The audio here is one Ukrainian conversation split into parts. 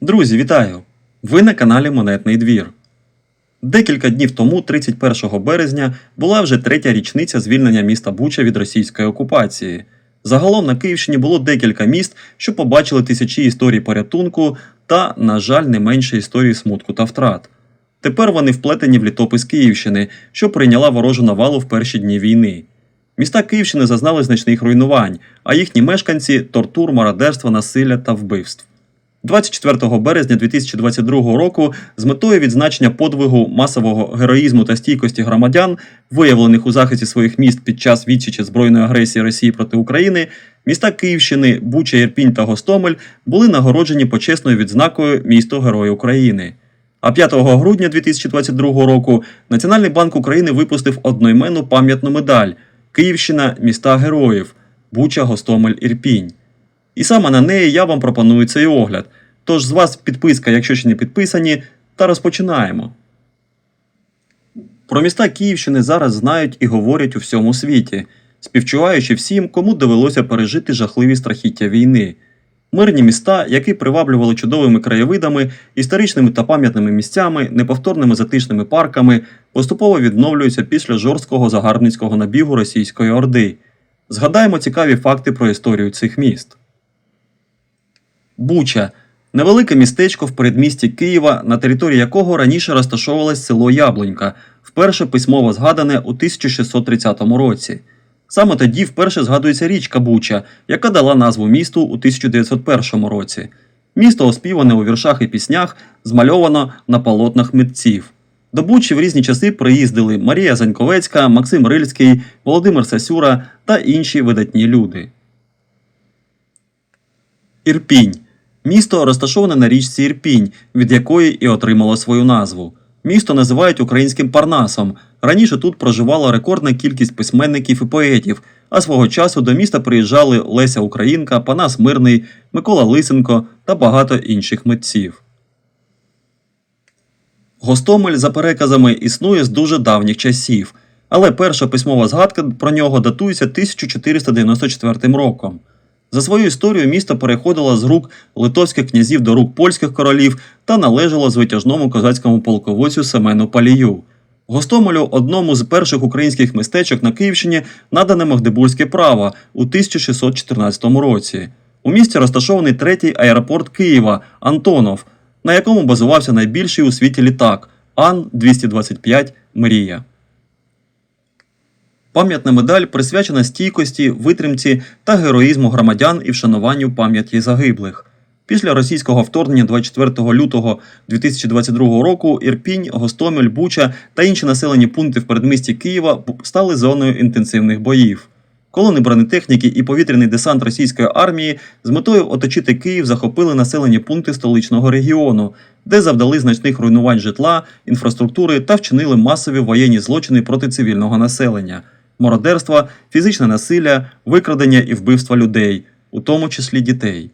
Друзі, вітаю! Ви на каналі Монетний двір. Декілька днів тому, 31 березня, була вже третя річниця звільнення міста Буча від російської окупації. Загалом на Київщині було декілька міст, що побачили тисячі історій порятунку та, на жаль, не менше історії смутку та втрат. Тепер вони вплетені в літопис Київщини, що прийняла ворожу навалу в перші дні війни. Міста Київщини зазнали значних руйнувань, а їхні мешканці тортур, мародерства, насилля та вбивств. 24 березня 2022 року з метою відзначення подвигу масового героїзму та стійкості громадян, виявлених у захисті своїх міст під час відсічі збройної агресії Росії проти України, міста Київщини, Буча, Ірпінь та Гостомель були нагороджені почесною відзнакою Місто Герой України. А 5 грудня 2022 року Національний банк України випустив одноіменну пам'ятну медаль Київщина міста героїв Буча, Гостомель, Ірпінь. І саме на неї я вам пропоную цей огляд. Тож з вас підписка, якщо ще не підписані, та розпочинаємо. Про міста Київщини зараз знають і говорять у всьому світі, співчуваючи всім, кому довелося пережити жахливі страхіття війни. Мирні міста, які приваблювали чудовими краєвидами, історичними та пам'ятними місцями, неповторними затишними парками, поступово відновлюються після жорсткого загарбницького набігу російської орди. Згадаємо цікаві факти про історію цих міст. Буча невелике містечко в передмісті Києва, на території якого раніше розташовувалось село Яблунька, вперше письмово згадане у 1630 році. Саме тоді вперше згадується річка Буча, яка дала назву місту у 1901 році. Місто оспіване у віршах і піснях, змальовано на полотнах митців. До Бучі в різні часи приїздили Марія Заньковецька, Максим Рильський, Володимир Сасюра та інші видатні люди. Ірпінь місто розташоване на річці Ірпінь, від якої і отримало свою назву. Місто називають українським Парнасом. Раніше тут проживала рекордна кількість письменників і поетів, а свого часу до міста приїжджали Леся Українка, Панас Мирний, Микола Лисенко та багато інших митців. Гостомель, за переказами, існує з дуже давніх часів, але перша письмова згадка про нього датується 1494 роком. За свою історію місто переходило з рук литовських князів до рук польських королів та належало звитяжному козацькому полководцю Семену Палію. Гостомелю, одному з перших українських містечок на Київщині, надане Магдебурзьке право у 1614 році. У місті розташований третій аеропорт Києва Антонов, на якому базувався найбільший у світі літак Ан-225 Мрія. Пам'ятна медаль присвячена стійкості, витримці та героїзму громадян і вшануванню пам'яті загиблих. Після російського вторгнення 24 лютого 2022 року Ірпінь, Гостомель, Буча та інші населені пункти в передмісті Києва стали зоною інтенсивних боїв. Колони бронетехніки і повітряний десант російської армії з метою оточити Київ захопили населені пункти столичного регіону, де завдали значних руйнувань житла, інфраструктури та вчинили масові воєнні злочини проти цивільного населення мародерства, фізичне насилля, викрадення і вбивства людей, у тому числі дітей.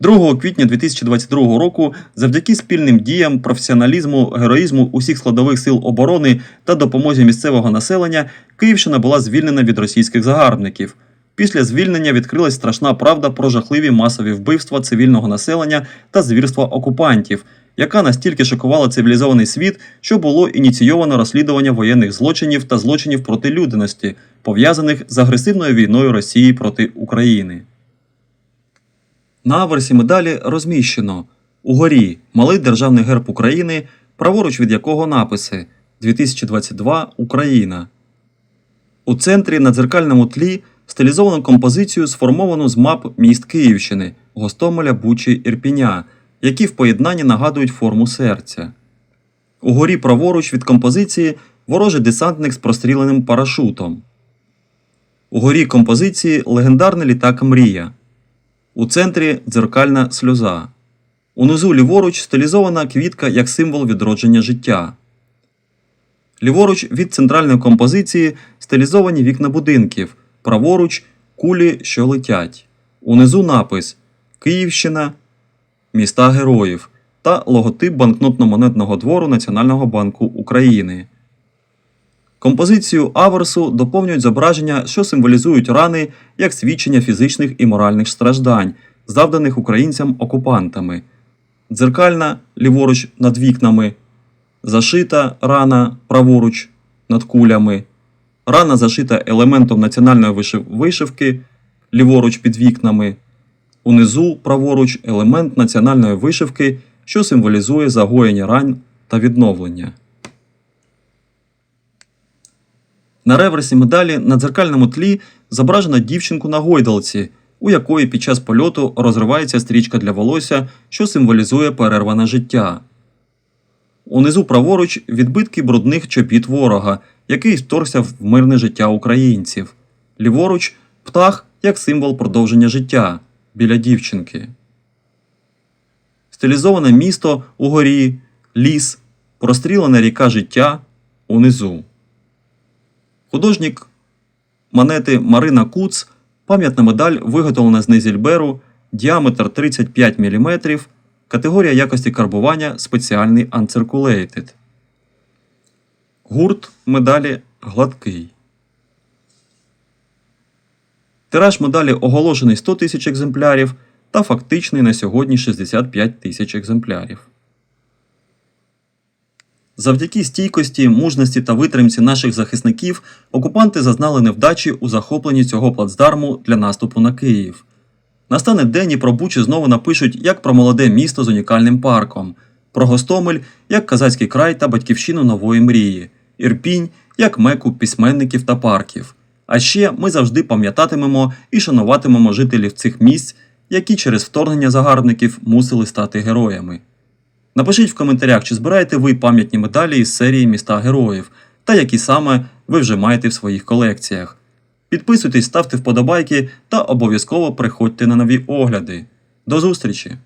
2 квітня 2022 року, завдяки спільним діям, професіоналізму, героїзму усіх складових сил оборони та допомозі місцевого населення, Київщина була звільнена від російських загарбників. Після звільнення відкрилась страшна правда про жахливі масові вбивства цивільного населення та звірства окупантів, яка настільки шокувала цивілізований світ, що було ініційовано розслідування воєнних злочинів та злочинів проти людяності, пов'язаних з агресивною війною Росії проти України. На аверсі медалі розміщено угорі малий державний герб України, праворуч від якого написи 2022 Україна. У центрі на дзеркальному тлі стилізовану композицію, сформовану з мап міст Київщини, Гостомеля, Бучі, Ірпіня, які в поєднанні нагадують форму серця. Угорі праворуч від композиції ворожий десантник з простріленим парашутом. Угорі композиції легендарний літак Мрія. У центрі дзеркальна сльоза. Унизу ліворуч стилізована квітка як символ відродження життя. Ліворуч від центральної композиції стилізовані вікна будинків, праворуч кулі, що летять. Унизу напис Київщина, міста героїв та логотип банкнотно-монетного двору Національного банку України. Композицію аверсу доповнюють зображення, що символізують рани як свідчення фізичних і моральних страждань, завданих українцям окупантами. дзеркальна ліворуч над вікнами, зашита рана праворуч над кулями, рана зашита елементом національної вишивки ліворуч під вікнами, унизу праворуч елемент національної вишивки, що символізує загоєння ран та відновлення. На реверсі медалі на дзеркальному тлі зображено дівчинку на гойдалці, у якої під час польоту розривається стрічка для волосся, що символізує перерване життя. Унизу праворуч відбитки брудних чобіт ворога, який вторгся в мирне життя українців. Ліворуч птах як символ продовження життя біля дівчинки. Стилізоване місто угорі, ліс, прострілена ріка життя унизу. Художник монети Марина Куц, пам'ятна медаль виготовлена з Незільберу, діаметр 35 мм, категорія якості карбування спеціальний Uncirculated. Гурт медалі гладкий. Тираж медалі оголошений 100 тисяч екземплярів та фактичний на сьогодні 65 тисяч екземплярів. Завдяки стійкості, мужності та витримці наших захисників окупанти зазнали невдачі у захопленні цього плацдарму для наступу на Київ. Настане день і про Бучу знову напишуть як про молоде місто з унікальним парком, про Гостомель як казацький край та батьківщину нової мрії, Ірпінь як меку письменників та парків. А ще ми завжди пам'ятатимемо і шануватимемо жителів цих місць, які через вторгнення загарбників мусили стати героями. Напишіть в коментарях, чи збираєте ви пам'ятні медалі із серії Міста Героїв та які саме ви вже маєте в своїх колекціях. Підписуйтесь, ставте вподобайки та обов'язково приходьте на нові огляди. До зустрічі!